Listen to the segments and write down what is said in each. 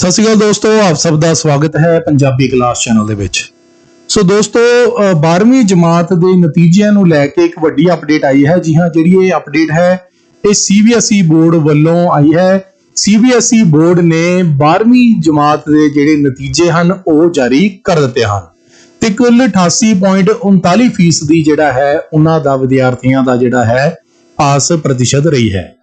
ਸਤਿ ਸ਼੍ਰੀ ਅਕਾਲ ਦੋਸਤੋ ਆਪ ਸਭ ਦਾ ਸਵਾਗਤ ਹੈ ਪੰਜਾਬੀ ਕਲਾਸ ਚੈਨਲ ਦੇ ਵਿੱਚ। ਸੋ ਦੋਸਤੋ ਅ, 12ਵੀਂ ਜਮਾਤ ਦੇ ਨਤੀਜਿਆਂ ਨੂੰ ਲੈ ਕੇ ਇੱਕ ਵੱਡੀ ਅਪਡੇਟ ਆਈ ਹੈ। ਜੀ ਹਾਂ ਜਿਹੜੀ ਇਹ ਅਪਡੇਟ ਹੈ ਇਹ ਸੀਬੀਐਸਈ ਬੋਰਡ ਵੱਲੋਂ ਆਈ ਹੈ। ਸੀਬੀਐਸਈ ਬੋਰਡ ਨੇ 12ਵੀਂ ਜਮਾਤ ਦੇ ਜਿਹੜੇ ਨਤੀਜੇ ਹਨ ਉਹ ਜਾਰੀ ਕਰ ਦਿੱਤੇ ਹਨ। ਤੇ ਕੁੱਲ 88.39% ਫੀਸਦੀ ਜਿਹੜਾ ਹੈ ਉਹਨਾਂ ਦਾ ਵਿਦਿਆਰਥੀਆਂ ਦਾ ਜਿਹੜਾ ਹੈ ਪਾਸ ਪ੍ਰਤੀਸ਼ਤ ਰਹੀ ਹੈ।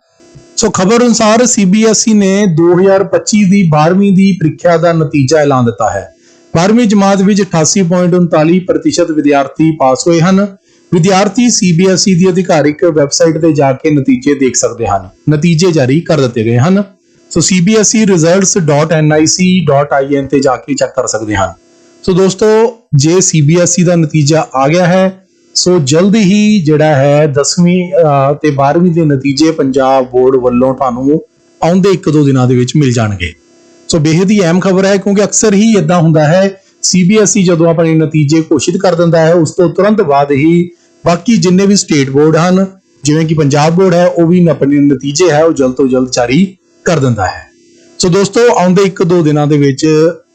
ਸੋ ਖਬਰ ਅਨੁਸਾਰ ਸੀਬੀਐਸਈ ਨੇ 2025 ਦੀ 12ਵੀਂ ਦੀ ਪ੍ਰੀਖਿਆ ਦਾ ਨਤੀਜਾ ਐਲਾਨ ਦਿੱਤਾ ਹੈ। 12ਵੀਂ ਜਮਾਤ ਵਿੱਚ 88.39% ਵਿਦਿਆਰਥੀ ਪਾਸ ਹੋਏ ਹਨ। ਵਿਦਿਆਰਥੀ ਸੀਬੀਐਸਈ ਦੀ ਅਧਿਕਾਰਿਕ ਵੈਬਸਾਈਟ ਤੇ ਜਾ ਕੇ ਨਤੀਜੇ ਦੇਖ ਸਕਦੇ ਹਨ। ਨਤੀਜੇ ਜਾਰੀ ਕਰ ਦਿੱਤੇ ਗਏ ਹਨ। ਸੋ E cbseresults.nic.in ਤੇ ਜਾ ਕੇ ਚੈੱਕ ਕਰ ਸਕਦੇ ਹਨ। ਸੋ ਦੋਸਤੋ, ਜੇ ਸੀਬੀਐਸਈ ਦਾ ਨਤੀਜਾ ਆ ਗਿਆ ਹੈ ਸੋ ਜਲਦੀ ਹੀ ਜਿਹੜਾ ਹੈ 10ਵੀਂ ਅਹ, ਤੇ 12ਵੀਂ ਦੇ ਨਤੀਜੇ ਪੰਜਾਬ ਬੋਰਡ ਵੱਲੋਂ ਤੁਹਾਨੂੰ ਆਉਂਦੇ ਇੱਕ ਦੋ ਦਿਨਾਂ ਦੇ ਵਿੱਚ ਮਿਲ ਜਾਣਗੇ। ਸੋ ਬੇहद ਹੀ ਅਹਿਮ ਖਬਰ ਹੈ ਕਿਉਂਕਿ ਅਕਸਰ ਹੀ ਇਦਾਂ ਹੁੰਦਾ ਹੈ ਸੀਬੀਐਸਈ ਜਦੋਂ ਆਪਣੇ ਨਤੀਜੇ ਘੋਸ਼ਿਤ ਕਰ ਦਿੰਦਾ ਹੈ ਉਸ ਤੋਂ ਤੁਰੰਤ ਬਾਅਦ ਹੀ ਬਾਕੀ ਜਿੰਨੇ ਵੀ ਸਟੇਟ ਬੋਰਡ ਹਨ ਜਿਵੇਂ ਕਿ ਪੰਜਾਬ ਬੋਰਡ ਹੈ ਉਹ ਵੀ ਆਪਣੇ ਨਤੀਜੇ ਹੈ ਉਹ ਜਲਦ ਤੋਂ ਜਲਦ ਜਾਰੀ ਕਰ ਦਿੰਦਾ ਹੈ। ਸੋ ਦੋਸਤੋ ਆਉਂਦੇ ਇੱਕ ਦੋ ਦਿਨਾਂ ਦੇ ਵਿੱਚ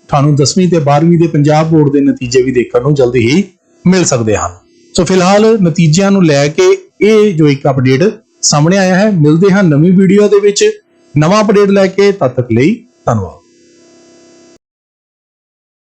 ਤੁਹਾਨੂੰ 10ਵੀਂ ਤੇ 12ਵੀਂ ਦੇ ਪੰਜਾਬ ਬੋਰਡ ਦੇ ਨਤੀਜੇ ਵੀ ਦੇਖਣ ਨੂੰ ਜਲਦੀ ਹੀ ਮਿਲ ਸਕਦੇ ਹਨ। ਸੋ ਫਿਲਹਾਲ ਨਤੀਜਿਆਂ ਨੂੰ ਲੈ ਕੇ ਇਹ ਜੋ ਇੱਕ ਅਪਡੇਟ ਸਾਹਮਣੇ ਆਇਆ ਹੈ, ਮਿਲਦੇ ਹਾਂ ਨਵੀਂ ਵੀਡੀਓ ਦੇ ਵਿੱਚ। ਨਵਾਂ ਅਪਡੇਟ ਲੈ ਕੇ, ਤਦ ਤੱਕ ਲਈ ਧੰਨਵਾਦ।